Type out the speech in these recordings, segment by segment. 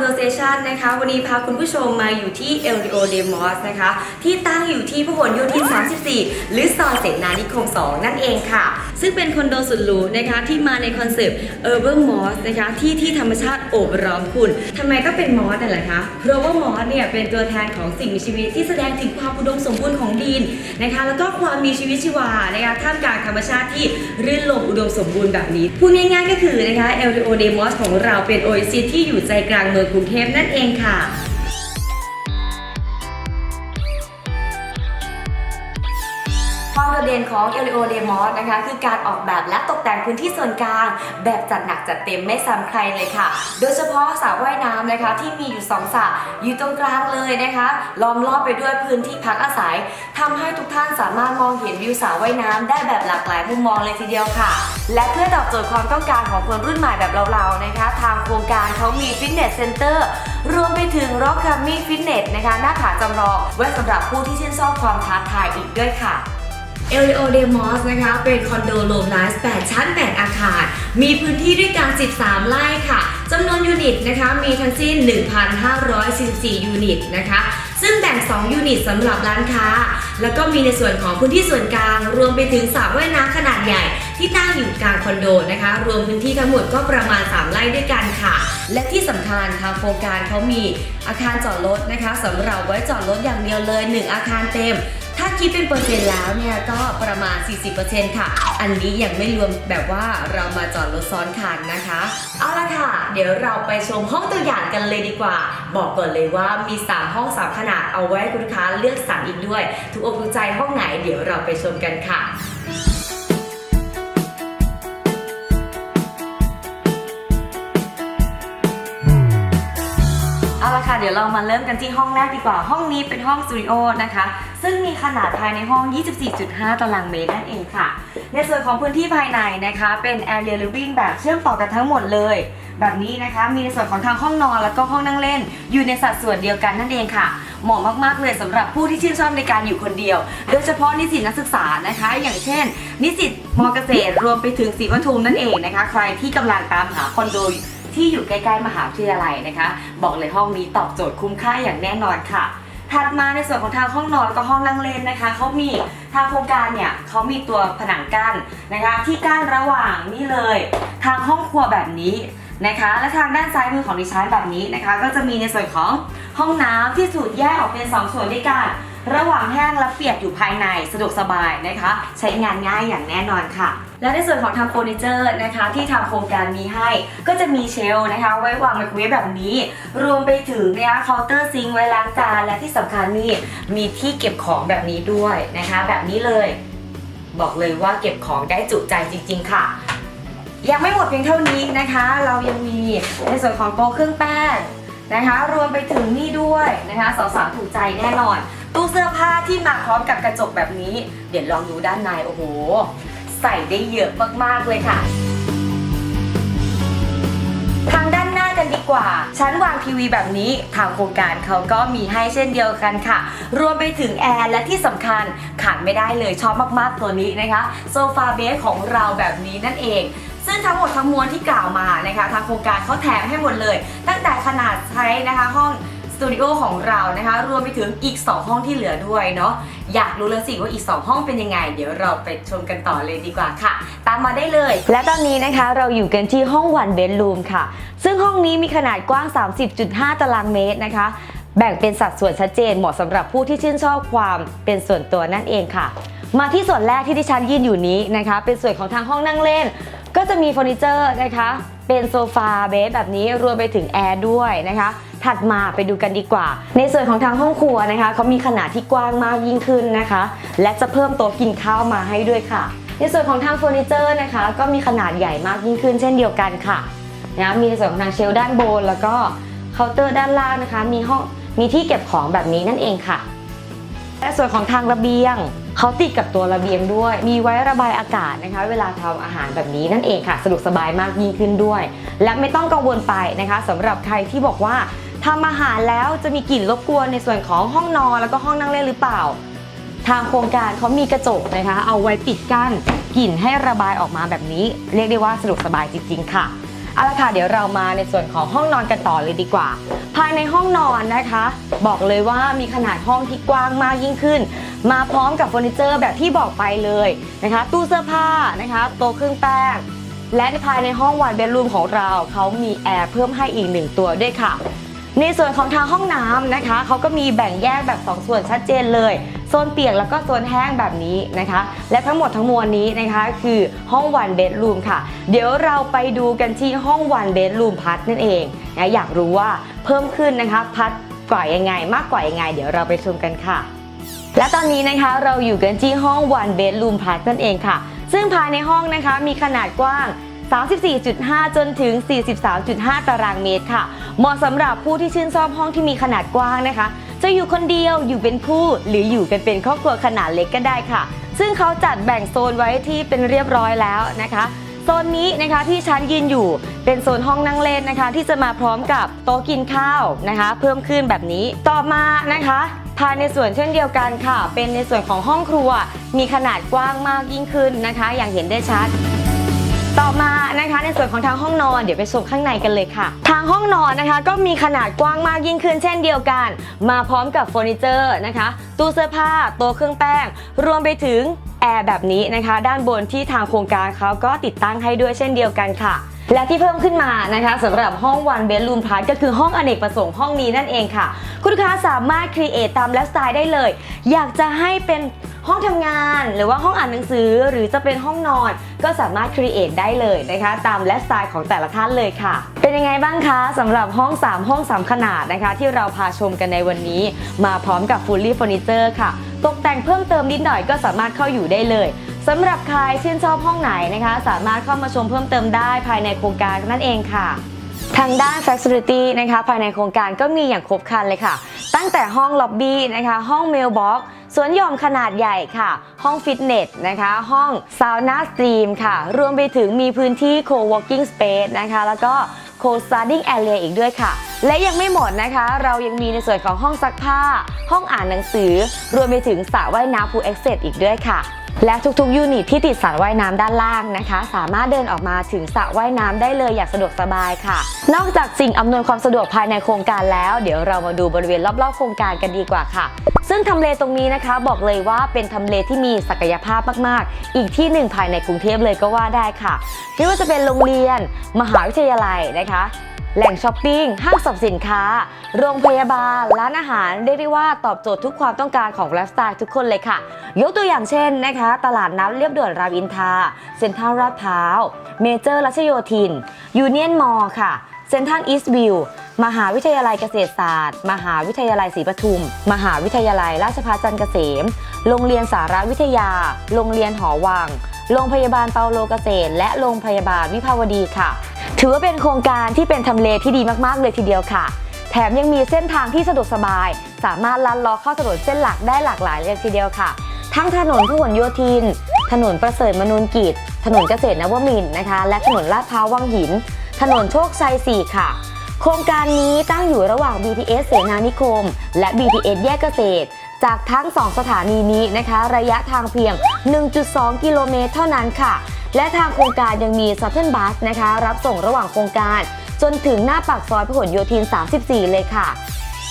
สวัสดีค่ะ Conversation นะคะ วันนี้พาคุณผู้ชมมาอยู่ที่ e l r i o de Mos นะคะ ที่ตั้งอยู่ที่พหลโยธิน 34 หรือซอยเสนานิคม 2 นั่นเองค่ะ ซึ่งเป็นคอนโดสุดหรูนะคะ ที่มาในคอนเซปต์ Urban Mos นะคะ ที่ที่ธรรมชาติโอบล้อมคุณทำไมก็เป็นมอสนั่นแหละคะ เพราะว่ามอสเนี่ยเป็นตัวแทนของสิ่งมีชีวิตที่แสดงถึงความอุดมสมบูรณ์ของดินนะคะ แล้วก็ความมีชีวิตชีวานะคะท่ามกลางธรรมชาติที่รื่นรมอุดมสมบูรณ์แบบนี้พูดง่ายๆก็คือนะคะ El Rio de Mos ของเราเป็นโอเอซิสที่อยู่ใจกลางเมืองกรุงเทพนั่นเองค่ะ ความโดดเด่นของ e l i o d e m o s นะคะ คือการออกแบบและตกแต่งพื้นที่ส่วนกลาง แบบจัดหนักจัดเต็มไม่ซ้ำใครเลยค่ะ โดยเฉพาะสระว่ายน้ำนะคะที่มีอยู่สองสระอยู่ตรงกลางเลยนะคะ ล้อมรอบไปด้วยพื้นที่พักอาศัยทำให้ทุกท่านสามารถมองเห็นวิวสระว่ายน้ำได้แบบหลากหลายมุมมองเลยทีเดียวค่ะ และเพื่อตอบโจทย์ความต้องการของคนรุ่นใหม่แบบเราๆนะคะ ทางโครงการเขามีฟิตเนสเซ็นเตอร์รวมไปถึงร็อกคัมมิ่งฟิตเนสนะคะ หน้าผาจำลองไว้สำหรับผู้ที่ชื่นชอบความท้าทายอีกด้วยค่ะ เอลิโอเดมอสนะคะ เป็นคอนโดโลไลฟ์8ชั้น 8 อาคาร มีพื้นที่ด้วยกัน 13 ไร่ค่ะจำนวนยูนิตนะคะ มีทั้งสิ้น 1,544 ยูนิตนะคะ ซึ่งแบ่ง 2 ยูนิตสำหรับร้านค้า แล้วก็มีในส่วนของพื้นที่ส่วนกลาง รวมไปถึงสระว่ายน้ำขนาดใหญ่ที่ตั้งอยู่กลางคอนโดนะคะ รวมพื้นที่ทั้งหมดก็ประมาณ 3 ไร่ด้วยกันค่ะ และที่สำคัญทางโครงการเขามีอาคารจอดรถนะคะสำหรับไว้จอดรถอย่างเดียวเลย 1 อาคารเต็ม ถ้าคิดเป็นเปอร์เซ็นต์แล้วเนี่ยก็ประมาณ 40%ค่ะ อันนี้ยังไม่รวมแบบว่าเรามาจอดรถซ้อนคันนะคะ เอาละค่ะ เดี๋ยวเราไปชมห้องตัวอย่างกันเลยดีกว่า บอกก่อนเลยว่ามี 3 ห้อง 3 ขนาดเอาไว้คุณลูกค้าเลือกสรรอีกด้วยถูกอกถูกใจห้องไหนเดี๋ยวเราไปชมกันค่ะ เดี๋ยวเรามาเริ่มกันที่ห้องแรกดีกว่า ห้องนี้เป็นห้องสตูดิโอนะคะ ซึ่งมีขนาดภายในห้อง 24.5 ตารางเมตรนั่นเองค่ะ ในส่วนของพื้นที่ภายในนะคะ เป็น area living แบบเชื่อมต่อกันทั้งหมดเลย แบบนี้นะคะ มีในส่วนของทางห้องนอนแล้วก็ห้องนั่งเล่น อยู่ในสัดส่วนเดียวกันนั่นเองค่ะ เหมาะมากๆเลยสำหรับผู้ที่ชื่นชอบในการอยู่คนเดียว โดยเฉพาะนิสิตนักศึกษานะคะ อย่างเช่น นิสิตมเกษตรรวมไปถึงศรีปทุมนั่นเองนะคะ ใครที่กำลังตามหาคอนโด ที่อยู่ใกล้ๆมหาวิทยาลัยนะคะ บอกเลยห้องนี้ตอบโจทย์คุ้มค่าอย่างแน่นอนค่ะ ถัดมาในส่วนของทางห้องนอนแล้วก็ห้องนั่งเล่นนะคะเขามีทางโครงการเนี่ยเขามีตัวผนังกั้นนะคะ ที่กั้นระหว่างนี่เลย ทางห้องครัวแบบนี้นะคะ และทางด้านซ้ายมือของดิฉันแบบนี้นะคะ ก็จะมีในส่วนของห้องน้ำที่สูตรแยกออกเป็นสองส่วนด้วยกัน ระหว่างแห้งและเปียกอยู่ภายในสะดวกสบายนะคะ ใช้งานง่ายอย่างแน่นอนค่ะ และในส่วนของทางเฟอร์นิเจอร์นะคะ ที่ทางโครงการมีให้ ก็จะมีเชลฟ์นะคะ ไว้วางไมโครเวฟแบบนี้ รวมไปถึงนะคะเคาน์เตอร์ซิงไว้ล้างจานและที่สำคัญนี่มีที่เก็บของแบบนี้ด้วยนะคะ แบบนี้เลย บอกเลยว่าเก็บของได้จุใจจริง ๆ ค่ะยังไม่หมดเพียงเท่านี้นะคะ เรายังมีในส่วนของโต๊ะเครื่องแป้งนะคะ รวมไปถึงนี่ด้วยนะคะสาวๆถูกใจแน่นอน ตู้เสื้อผ้าที่มาพร้อมกับกระจกแบบนี้ เดี๋ยวลองดูด้านในโอ้โห ใส่ได้เยอะมากๆเลยค่ะ ทางด้านหน้ากันดีกว่า ชั้นวางทีวีแบบนี้ทางโครงการเขาก็มีให้เช่นเดียวกันค่ะ รวมไปถึงแอร์และที่สำคัญขาดไม่ได้เลยชอบมากๆตัวนี้นะคะ โซฟาเบสของเราแบบนี้นั่นเองซึ่งทั้งหมดทั้งมวลที่กล่าวมานะคะ ทางโครงการเขาแถมให้หมดเลย ตั้งแต่ขนาดใช้นะคะ ห้อง ตูดิโอของเรานะคะ รวมไปถึงอีก 2 ห้องที่เหลือด้วยเนาะอยากรู้แล้วสิว่าอีก 2 ห้องเป็นยังไง เดี๋ยวเราไปชมกันต่อเลยดีกว่าค่ะ ตามมาได้เลย และตอนนี้นะคะเราอยู่กันที่ห้องวันเบดรูมค่ะ ซึ่งห้องนี้มีขนาดกว้าง 30.5 ตารางเมตรนะคะแบ่งเป็นสัดส่วนชัดเจนเหมาะสำหรับผู้ที่ชื่นชอบความเป็นส่วนตัวนั่นเองค่ะ มาที่ส่วนแรกที่ดิฉันยืนอยู่นี้นะคะ เป็นส่วนของทางห้องนั่งเล่น ก็จะมีเฟอร์นิเจอร์นะคะ เป็นโซฟาเบสแบบนี้รวมไปถึงแอร์ด้วยนะคะ ถัดมาไปดูกันดีกว่า ในส่วนของทางห้องครัวนะคะเขามีขนาดที่กว้างมากยิ่งขึ้นนะคะ และจะเพิ่มโต๊ะกินข้าวมาให้ด้วยค่ะ ในส่วนของทางเฟอร์นิเจอร์นะคะ ก็มีขนาดใหญ่มากยิ่งขึ้น เช่นเดียวกันค่ะนะมีในส่วนของทางเชลฟ์ด้านบน แล้วก็เคาน์เตอร์ด้านล่างนะคะ มีห้องมีที่เก็บของแบบนี้นั่นเองค่ะและส่วนของทางระเบียง เขาติดกับตัวระเบียงด้วย มีไว้ระบายอากาศนะคะ เวลาทำอาหารแบบนี้นั่นเองค่ะ สะดวกสบายมากยิ่งขึ้นด้วย และไม่ต้องกังวลไปนะคะสำหรับใครที่บอกว่าทำอาหารแล้วจะมีกลิ่นรบกวนในส่วนของห้องนอนแล้วก็ห้องนั่งเล่นหรือเปล่า ทางโครงการเขามีกระจกนะคะ เอาไว้ปิดกั้นกลิ่นให้ระบายออกมาแบบนี้ เรียกได้ว่าสะดวกสบายจริง ๆ ค่ะเอาละค่ะเดี๋ยวเรามาในส่วนของห้องนอนกันต่อเลยดีกว่า ภายในห้องนอนนะคะ บอกเลยว่ามีขนาดห้องที่กว้างมากยิ่งขึ้น มาพร้อมกับเฟอร์นิเจอร์แบบที่บอกไปเลยนะคะ ตู้เสื้อผ้านะคะโต๊ะเครื่องแป้ง และภายในห้องวันเบดรูมของเราเขามีแอร์เพิ่มให้อีกหนึ่งตัวด้วยค่ะ ในส่วนของทางห้องน้ำนะคะเขาก็มีแบ่งแยกแบบ 2 ส่วนชัดเจนเลยโซนเปียกแล้วก็โซนแห้งแบบนี้นะคะ และทั้งหมดทั้งมวลนี้นะคะคือห้องวันเบดรูมค่ะ เดี๋ยวเราไปดูกันที่ห้องวันเบดรูมพัดนั่นเองนะอยากรู้ว่าเพิ่มขึ้นนะคะพัดกว่ายังไง มากกว่ายังไง เดี๋ยวเราไปชมกันค่ะ และตอนนี้นะคะเราอยู่กันที่ห้อง one bedroom plus นั่นเองค่ะ ซึ่งภายในห้องนะคะมีขนาดกว้าง 34.5 จนถึง 43.5 ตารางเมตรค่ะ เหมาะสำหรับผู้ที่ชื่นชอบห้องที่มีขนาดกว้างนะคะ จะอยู่คนเดียวอยู่เป็นคู่ หรืออยู่กันเป็นครอบครัวขนาดเล็กก็ได้ค่ะ ซึ่งเขาจัดแบ่งโซนไว้ที่เป็นเรียบร้อยแล้วนะคะโซนนี้นะคะที่ชั้นยืนอยู่เป็นโซนห้องนั่งเล่นนะคะ ที่จะมาพร้อมกับโต๊ะกินข้าวนะคะ เพิ่มขึ้นแบบนี้ต่อมานะคะ ภายในส่วนเช่นเดียวกันค่ะ เป็นในส่วนของห้องครัว มีขนาดกว้างมากยิ่งขึ้นนะคะ อย่างเห็นได้ชัดต่อมานะคะในส่วนของทางห้องนอนเดี๋ยวไปชมข้างในกันเลยค่ะ ทางห้องนอนนะคะ ก็มีขนาดกว้างมากยิ่งขึ้นเช่นเดียวกัน มาพร้อมกับเฟอร์นิเจอร์นะคะ ตู้เสื้อผ้าโต๊ะเครื่องแป้ง รวมไปถึงแอร์แบบนี้นะคะ ด้านบนที่ทางโครงการเขาก็ติดตั้งให้ด้วยเช่นเดียวกันค่ะ และที่เพิ่มขึ้นมานะคะสำหรับห้อง One Bedroom Plus ก็คือห้องอเนกประสงค์ห้องนี้นั่นเองค่ะ คุณลูกค้าสามารถครีเอทตามไลฟ์สไตล์ได้เลย อยากจะให้เป็นห้องทำงานหรือว่าห้องอ่านหนังสือหรือจะเป็นห้องนอน ก็สามารถครีเอทได้เลยนะคะ ตามไลฟ์สไตล์ของแต่ละท่านเลยค่ะ เป็นยังไงบ้างคะสำหรับห้อง 3 ห้อง 3 ขนาดนะคะ ที่เราพาชมกันในวันนี้ มาพร้อมกับ Fully Furniture ค่ะ ตกแต่งเพิ่มเติมนิดหน่อยก็สามารถเข้าอยู่ได้เลยสำหรับใครชื่นชอบห้องไหนนะคะ สามารถเข้ามาชมเพิ่มเติมได้ภายในโครงการนั่นเองค่ะทางด้าน Facility นะคะภายในโครงการก็มีอย่างครบครันเลยค่ะ ตั้งแต่ห้องล็อบบี้นะคะ ห้องเมลบ็อกสวนหย่อมขนาดใหญ่ค่ะ ห้องฟิตเนสนะคะ ห้องซาวน่าสตรีมค่ะ รวมไปถึงมีพื้นที่ co-working space นะคะ แล้วก็ co-studying area อีกด้วยค่ะ และยังไม่หมดนะคะ เรายังมีในส่วนของห้องซักผ้า ห้องอ่านหนังสือ รวมไปถึงสระว่ายน้ำ pool access อีกด้วยค่ะ และทุกๆยูนิตที่ติดสระว่ายน้ำด้านล่างนะคะ สามารถเดินออกมาถึงสระว่ายน้ำได้เลยอย่างสะดวกสบายค่ะ นอกจากสิ่งอำนวยความสะดวกภายในโครงการแล้ว เดี๋ยวเรามาดูบริเวณรอบๆโครงการกันดีกว่าค่ะ ซึ่งทำเลตรงนี้นะคะบอกเลยว่าเป็นทำเลที่มีศักยภาพมากๆ อีกที่หนึ่งภายในกรุงเทพเลยก็ว่าได้ค่ะไม่ว่าจะเป็นโรงเรียน มหาวิทยาลัยนะคะ แหล่งช้อปปิ้ง ห้างสรรพสินค้า โรงพยาบาล ร้านอาหาร เรียกได้ว่าตอบโจทย์ทุกความต้องการของไลฟ์สไตล์ทุกคนเลยค่ะ ยกตัวอย่างเช่นนะคะ ตลาดน้ำเรียบด่วนรามอินทราเซ็นทรัลลาดพร้าว เมเจอร์รัชโยธิน ยูเนียนมอลล์ค่ะเซ็นทรัลอีสต์วิว มหาวิทยาลัยเกษตรศาสตร์ มหาวิทยาลัยศรีปทุม มหาวิทยาลัยราชภัฏจันทร์เกษม โรงเรียนสารวิทยา โรงเรียนหอวัง โรงพยาบาลเปาโลเกษตร และโรงพยาบาลวิภาวดีค่ะ ถือว่าเป็นโครงการที่เป็นทำเลที่ดีมากๆเลยทีเดียวค่ะ แถมยังมีเส้นทางที่สะดวกสบาย สามารถลัดลาะเข้าถนนเส้นหลักได้หลากหลายเลยทีเดียวค่ะ ทั้งถนนพหลโยธิน ถนนประเสริฐมนูนกิจ ถนนเกษตรนวมินทร์นะคะ และถนนลาดพร้าววังหิน ถนนโชคชัย 4 ค่ะ โครงการนี้ตั้งอยู่ระหว่าง BTS เสนานิคม และ BTS แยกเกษตร จากทั้ง 2 สถานีนี้นะคะ ระยะทางเพียง 1.2 กิโลเมตรเท่านั้นค่ะ และทางโครงการยังมีซัตเทิลบัสนะคะ รับส่งระหว่างโครงการ จนถึงหน้าปากซอยพหลโยธิน 34 เลยค่ะ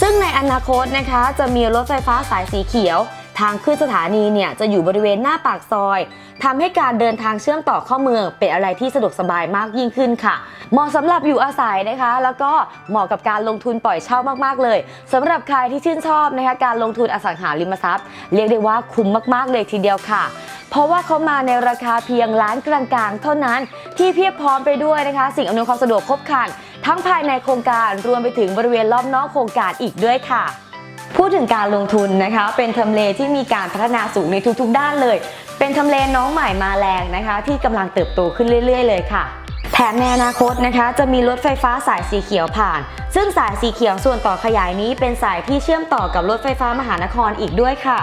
ซึ่งในอนาคตนะคะจะมีรถไฟฟ้าสายสีเขียว ทางขึ้นสถานีเนี่ยจะอยู่บริเวณหน้าปากซอยทำให้การเดินทางเชื่อมต่อเข้าเมืองเป็นอะไรที่สะดวกสบายมากยิ่งขึ้นค่ะ เหมาะสำหรับอยู่อาศัยนะคะ แล้วก็เหมาะกับการลงทุนปล่อยเช่ามากๆเลยสำหรับใครที่ชื่นชอบนะคะการลงทุนอสังหาริมทรัพย์ เรียกได้ว่าคุ้มมากๆเลยทีเดียวค่ะ เพราะว่าเขามาในราคาเพียงล้านกลางๆ เท่านั้นที่เพียบพร้อมไปด้วยนะคะ สิ่งอำนวยความสะดวกครบครัน ทั้งภายในโครงการรวมไปถึงบริเวณรอบนอกโครงการอีกด้วยค่ะพูดถึงการลงทุนนะคะ เป็นทำเลที่มีการพัฒนาสูงในทุกๆ ด้านเลย เป็นทำเลน้องใหม่มาแรงนะคะ ที่กำลังเติบโตขึ้นเรื่อย ๆ เลยค่ะแถมในอนาคตนะคะ จะมีรถไฟฟ้าสายสีเขียวผ่าน ซึ่งสายสีเขียวส่วนต่อขยายนี้เป็นสายที่เชื่อมต่อกับรถไฟฟ้ามหานครอีกด้วยค่ะ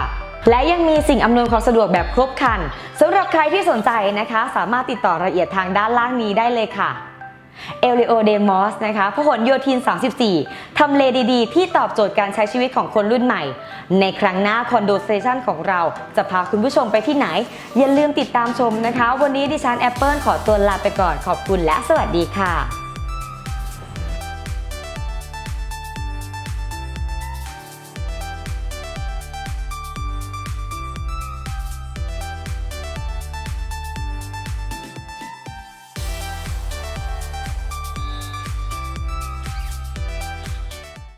และยังมีสิ่งอำนวยความสะดวกแบบครบครันสำหรับใครที่สนใจนะคะ สามารถติดต่อรายละเอียดทางด้านล่างนี้ได้เลยค่ะเอลิโอเดมอสนะคะพหลโยธิน 34 ทำเลดีๆ ที่ตอบโจทย์การใช้ชีวิตของคนรุ่นใหม่ ในครั้งหน้าคอนโดสเตชันของเราจะพาคุณผู้ชมไปที่ไหน อย่าลืมติดตามชมนะคะ วันนี้ดิฉันแอปเปิลขอตัวลาไปก่อนขอบคุณและสวัสดีค่ะ